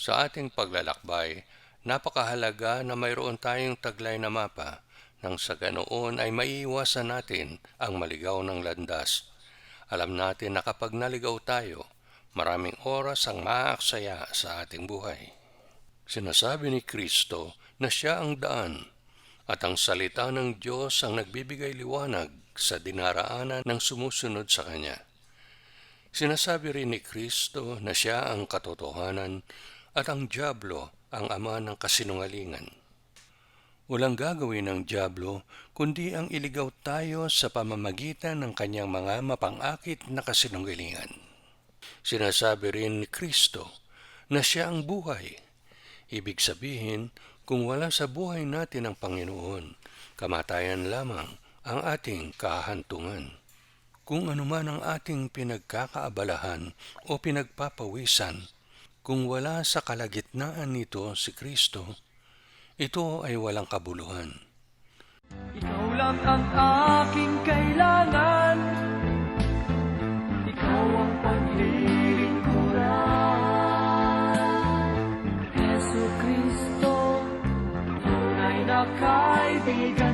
Sa ating paglalakbay, napakahalaga na mayroon tayong taglay na mapa nang sa ganoon ay maiiwasan natin ang maligaw ng landas. Alam natin na kapag naligaw tayo, maraming oras ang maaaksaya sa ating buhay. Sinasabi ni Kristo na siya ang daan at ang salita ng Diyos ang nagbibigay liwanag sa dinaraanan ng sumusunod sa Kanya. Sinasabi rin ni Kristo na siya ang katotohanan at ang Diablo ang ama ng kasinungalingan. Walang gagawin ng Diablo kundi ang iligaw tayo sa pamamagitan ng kanyang mga mapangakit na kasinungalingan. Sinasabi rin ni Kristo na siya ang buhay. Ibig sabihin, kung wala sa buhay natin ang Panginoon, kamatayan lamang ang ating kahantungan. Kung anuman ang ating pinagkakaabalahan o pinagpapawisan, kung wala sa kalagitnaan nito si Kristo, ito ay walang kabuluhan. Ikaw lang ang aking kailangan. Ikaw ang paglilingkuran Yesu Kristo Tunay na kaibigan